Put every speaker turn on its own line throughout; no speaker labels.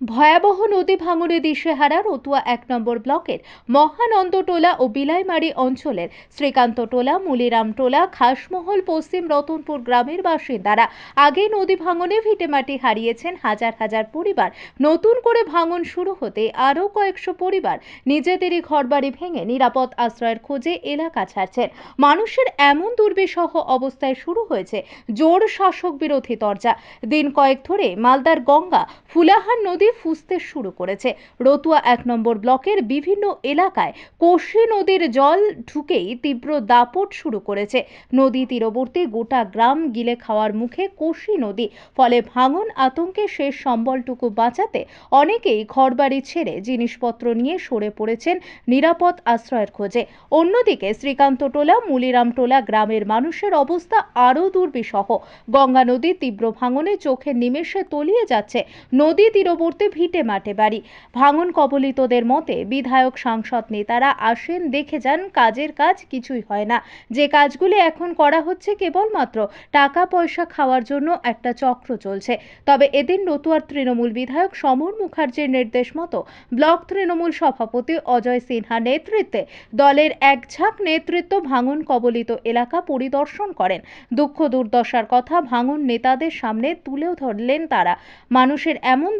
ভয়াবহ নদী ভাঙনে দিশেহারা রতুয়া এক নম্বর ব্লকের মহানন্দটোলা ও বিলাইমারি অঞ্চলের শ্রীকান্তটোলা, মুলিরামটোলা, খাসমহল, পশ্চিম রতনপুর গ্রামের বাসিন্দারা আগে নদী ভাঙনে ভিটেমাটি হারিয়েছেন হাজার হাজার পরিবার। নতুন করে ভাঙন শুরু হতে আরও কয়েকশো পরিবার নিজেদেরই ঘরবাড়ি ভেঙে নিরাপদ আশ্রয়ের খোঁজে এলাকা ছাড়ছেন। মানুষের এমন দুর্বিষহ অবস্থায় শুরু হয়েছে জোর শাসক বিরোধী তরজা। দিন কয়েক ধরে মালদার গঙ্গা, ফুলাহার নদী ফুসতে শুরু করেছে। রতুয়া এক নম্বর ব্লকের বিভিন্ন এলাকায় কোশি নদীর জল ঢুকেই তীব্র দাপট শুরু করেছে। নদী তীরবর্তী গোটা গ্রাম গিলে খাওয়ার মুখে কোশি নদী, ফলে ভাঙন আতঙ্কে শেষ সম্বলটুকু বাঁচাতে অনেকেই ঘরবাড়ি ছেড়ে জিনিসপত্র নিয়ে সরে পড়েছেন নিরাপদ আশ্রয়ের খোঁজে। অন্যদিকে শ্রীকান্তটোলা মুলিরামটোলা গ্রামের মানুষের অবস্থা আরও দুর্বিষহ। গঙ্গা নদীর তীব্র ভাঙনে চোখের নিমেষে তলিয়ে যাচ্ছে। নদী তীরবর্তী ভিটে মাঠে বাড়ি। ভাঙন কবলিতদের মতে, বিধায়ক, সাংসদ নেতারা আসেন, দেখে যান কাজের কাজ কিছুই হয় না। যে কাজগুলি এখন করা হচ্ছে কেবলমাত্র টাকা পয়সা খাওয়ার জন্য একটা চক্র চলছে। তবে এদিন নতুয়ার তৃণমূল বিধায়ক সমর মুখার্জির নির্দেশ মতো ব্লক তৃণমূল সভাপতি অজয় সিনহা নেতৃত্বে দলের এক ঝাঁক নেতৃত্ব ভাঙন কবলিত এলাকা পরিদর্শন করেন। দুঃখ দুর্দশার কথা ভাঙন নেতাদের সামনে তুলেও ধরলেন তারা। মানুষের এমন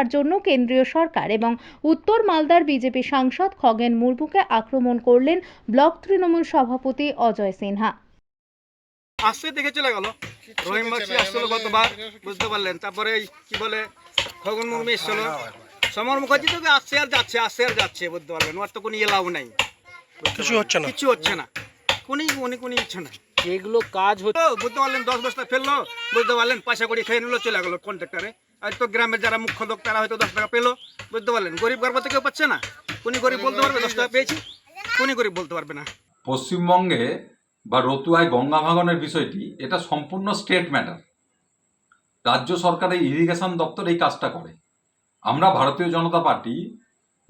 দুর্দশার জন্য কেন্দ্রীয় সরকার এবং উত্তর মালদার বিজেপি সাংসদ খগেন মুর্মুকে আক্রমণ করলেন ব্লক তৃণমূল সভাপতি অজয় সিনহা।
আসছে দেখে চলে গেল। রহিম বাক্সি আসছিল গতবার বুঝতে পারলেন। তারপরে কি বলে খগন মুর্মু এসছিল। সমর মুখার্জি তো আসছে আর যাচ্ছে আসছে আর যাচ্ছে বুঝতে পারলেন। ওর তো কোনো এলাও নাই।
কিছু হচ্ছে না।
কিছু হচ্ছে না। কোনি উনি কোনো ইচ্ছে না
যেগুলো কাজ হচ্ছে
বুঝতে পারলেন দশ বস্তা ফেলল বুঝতে পারলেন পয়সা করে খেয়ে নিলো চলে গেলো কন্ট্রাক্টারে। আর তো গ্রামের যারা মুখ্য লোক, তারা হয়তো দশ টাকা পেল, বুঝতে পারলেন? গরিব গর্ব তো কেউ পাচ্ছে না। কোনি গরিব বলতে পারবে? দশ টাকা পেয়েছি। কোনি গরিব বলতে পারবে না?
পশ্চিমবঙ্গে বা রতুয়ায় গঙ্গা ভাঙনের বিষয়টি, এটা সম্পূর্ণ স্টেট ম্যাটার। রাজ্য সরকারের ইরিগেশন দপ্তর এই কাজটা করে। আমরা ভারতীয় জনতা পার্টি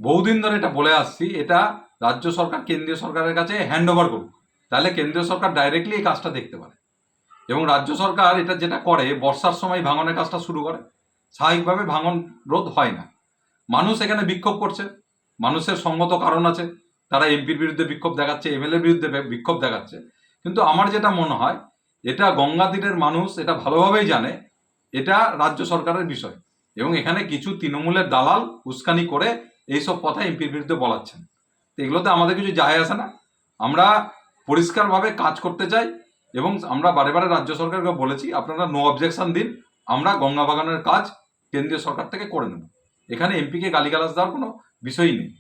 বহুদিন ধরে এটা বলে আসছি, এটা রাজ্য সরকার, কেন্দ্রীয় সরকারের কাছে হ্যান্ড ওভার করুক। তাহলে কেন্দ্রীয় সরকার ডাইরেক্টলি এই কাজটা দেখতে পারে। এবং রাজ্য সরকার এটা যেটা করে, বর্ষার সময় ভাঙনের কাজটা শুরু করে। স্বাভাবিকভাবে ভাঙন রোধ হয় না। মানুষ এখানে বিক্ষোভ করছে। মানুষের সঙ্গত কারণ আছে। তারা এমপির বিরুদ্ধে বিক্ষোভ দেখাচ্ছে, এমএলএর বিরুদ্ধে বিক্ষোভ দেখাচ্ছে। কিন্তু আমার যেটা মনে হয়, এটা গঙ্গা তীরের মানুষ এটা ভালোভাবেই জানে, এটা রাজ্য সরকারের বিষয়। এবং এখানে কিছু তৃণমূলের দালাল উস্কানি করে এইসব কথা এমপির বিরুদ্ধে বলাচ্ছেন। তো এগুলোতে আমাদের কিছু যায় আসে না। আমরা পরিষ্কারভাবে কাজ করতে চাই এবং আমরা বারে বারে রাজ্য সরকারকে বলেছি, আপনারা নো অবজেকশন দিন। আমরা গঙ্গা বাগানের কাজ কেন্দ্রীয় সরকার থেকে করে নেব। এখানে এমপিকে গালিগালাজ দেওয়ার কোনো বিষয়ই নেই।